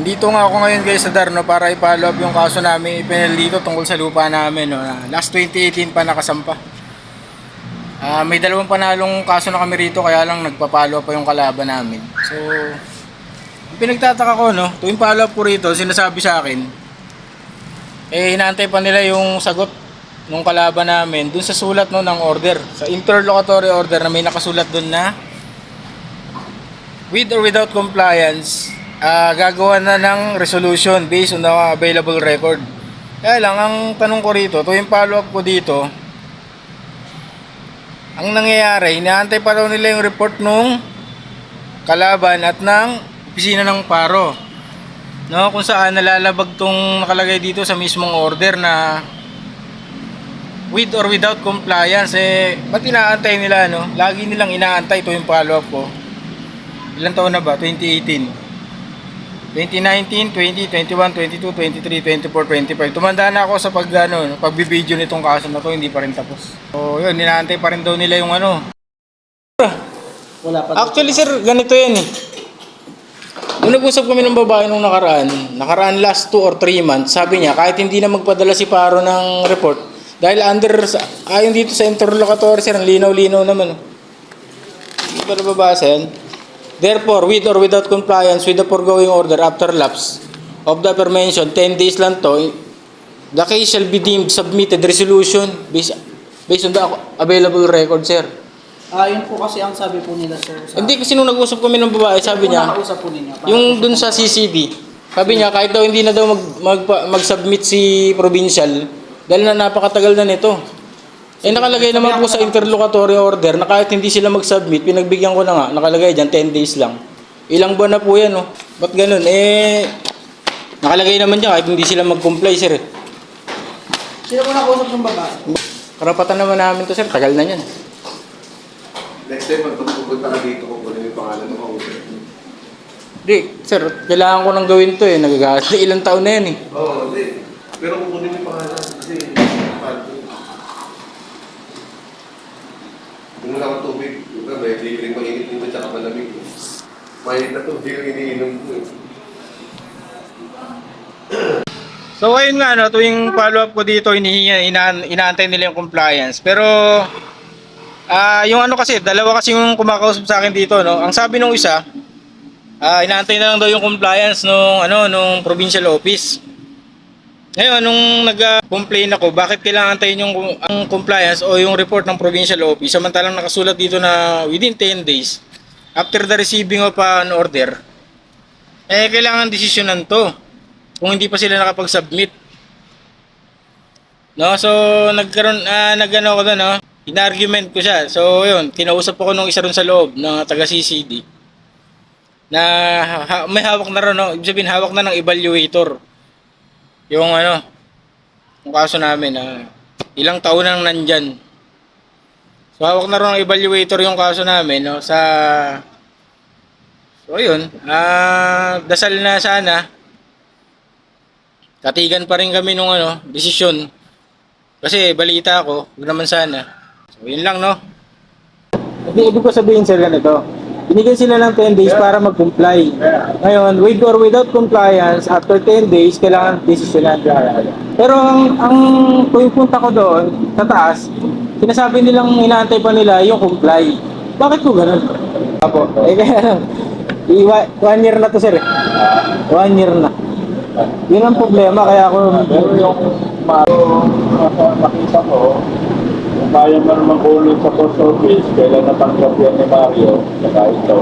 Nandito nga ako ngayon guys sa Darno para i-follow up yung kaso namin ipinal dito tungkol sa lupa namin. No? Last 2018 pa nakasampa. Ah, may dalawang panalong kaso na kami rito kaya lang nagpa-follow up pa yung kalaban namin. So, pinagtataka ko no, tuwing follow up ko rito, sinasabi sa akin, eh hinantay pa nila yung sagot nung kalaban namin dun sa sulat no ng order, sa interlocutory order na may nakasulat dun na with or without compliance, ah, gagawa na ng resolution based on the available record. Kaya lang, ang tanong ko rito, tuwing follow up ko dito, ang nangyayari, inaantay pa raw nila yung report nung kalaban at ng opisina ng paro. No, kung saan nalalabag tong nakalagay dito sa mismong order na with or without compliance eh ba't inaantay nila no? Lagi nilang inaantay ito yung follow up ko. Ilang taon na ba? 2018. 2019, 20, 21, 22, 23, 24, 25. Tumanda na ako sa pag ano, pagbibideo nitong kaso na to, hindi pa rin tapos. So, yun, inaantay pa rin daw nila yung ano. Wala pa. Actually, sir, ganito yan eh. Nung nag-usap kami ng babae nung nakaraan, nakaraan last 2 or 3 months, sabi niya, kahit hindi na magpadala si Paro ng report, dahil under, ayon dito sa interlocutory, sir, ang linaw-linaw naman. oh. Hindi ba nababasa yan? Therefore, with or without compliance with the foregoing order after lapse of the aforementioned 10 days lang to, the case shall be deemed submitted resolution based, based on the available record, sir. Ah, yun po kasi ang sabi po nila sir. Sa, Hindi kasi nung nag-usap kami ng babae, sabi niya, nakausap po ninyo. yung dun sa CCD, sabi niya kahit daw hindi na daw mag, mag, mag-submit si provincial dahil na napakatagal na nito. Eh nakalagay naman po sa interlocutory order na kahit hindi sila mag-submit, pinagbigyan ko na nga, nakalagay dyan 10 days lang. Ilang buwan na po yan, no? Ba't ganun? Eh, nakalagay naman dyan kahit hindi sila mag-comply, sir. eh. Sino po nakausap ng babae? Karapatan naman namin to, sir. Tagal na yan. Next time, pag pupunta ka dito, kukunin mo yung pangalan ng kausap. Di, sir, kailangan ko nang gawin to eh. Nagagas na ilang taon na yan eh. Oo, oh, hindi. Pero kukunin mo yung pangalan kasi parto. Kung wala kang may libreng mainit nito tsaka malamig. Mainit na tubig ang iniinom ko eh. So ayun nga no, tuwing follow up ko dito hinihingi ina, inaantay nila yung compliance. Pero ah yung ano kasi, dalawa kasi yung kumakausap sa akin dito no. Ang sabi nung isa, ah inaantay na lang daw yung compliance nung ano nung provincial office. Ngayon nung nag-complain ako, bakit kailangan antayin yung ang compliance o yung report ng provincial office samantalang nakasulat dito na within 10 days after the receiving of an order eh kailangan desisyonan to kung hindi pa sila nakapag-submit. No, so nagkaroon ah nagano ako doon, no. Inargument ko siya. So, yun, kinausap ako nung isa ron sa loob ng taga CCD na ha- may hawak na ron, no. Ibig sabihin hawak na ng evaluator. Yung ano, yung kaso namin na ilang taon nang nandyan. So, hawak na ron ng evaluator yung kaso namin, no, sa So, yun. Ah, dasal na sana katigan pa rin kami nung ano, desisyon. Kasi balita ako, huwag naman sana. So, yun lang, no? Ibig, ibig ko sabihin sir ganito, binigyan sila ng 10 days para mag-comply. Ngayon, with or without compliance, after 10 days, kailangan desisyonan. Pero ang, ang tuwing punta ko doon, sa taas, sinasabi nilang inaantay pa nila yung comply. Bakit ko ganun? Apo, eh kaya lang, iwa, one year na to sir. One year na. Yun ang problema, kaya ako... Pero yung Mario, nakita ko, mo naman ulot sa post office, kailan natanggap yan ni Mario, saka ito.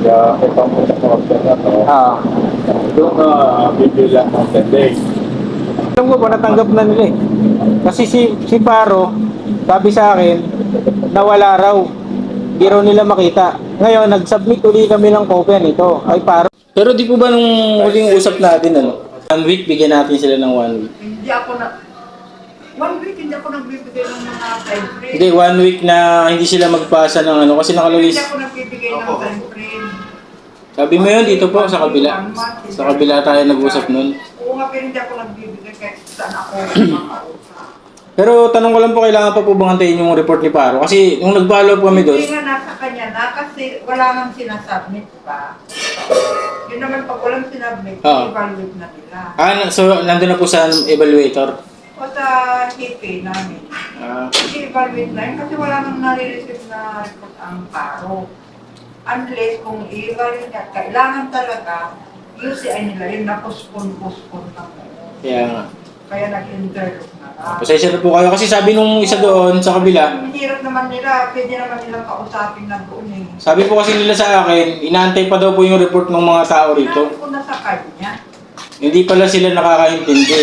Kaya itong sa order na to, Ah, doon na bibilang ng 10 days. alam ko pa natanggap na nila eh. Kasi si, si Paro, sabi sa akin, nawala raw. Hindi raw nila makita. Ngayon, nag-submit uli kami ng kopya nito. Ay, Paro. Pero di po ba nung huling usap natin, ano? One week, bigyan natin sila ng one week. Hindi ako na... One week, hindi ako nagbibigay ng mga time frame. Hindi, one week na hindi sila magpasa ng ano. Kasi nakalagay, Hindi ako nagbibigay ng time frame. sabi mo yun, dito po, sa kabila. Sa kabila tayo nag-usap nun. Oo nga, pero hindi ako nagbibigay kahit saan ako makausap. Pero tanong ko lang po, kailangan pa po bang antayin yung report ni Paro? Kasi nung nag-follow up kami doon, Hindi nga nasa kanya na kasi wala nang sinasubmit pa. Yun naman pag walang sinabit, Oo. evaluate na nila. Ah, so nandun na po sa evaluator. KP namin, Ah, i-evaluate na yun kasi wala nang nare-receive na report ang paro. Unless kung i-evaluate niya, kailangan talaga UCI nila yun na postpone-postpone na mo. kaya nga. Kaya nag-interlock na lang. Pasensya na po kayo kasi sabi nung isa doon sa kabila, Ang hirap naman nila, pwede naman nilang kausapin na doon eh. sabi po kasi nila sa akin, inaantay pa daw po yung report ng mga tao rito. Sinabi ko na sa kanya. Hindi pala sila nakakaintindi.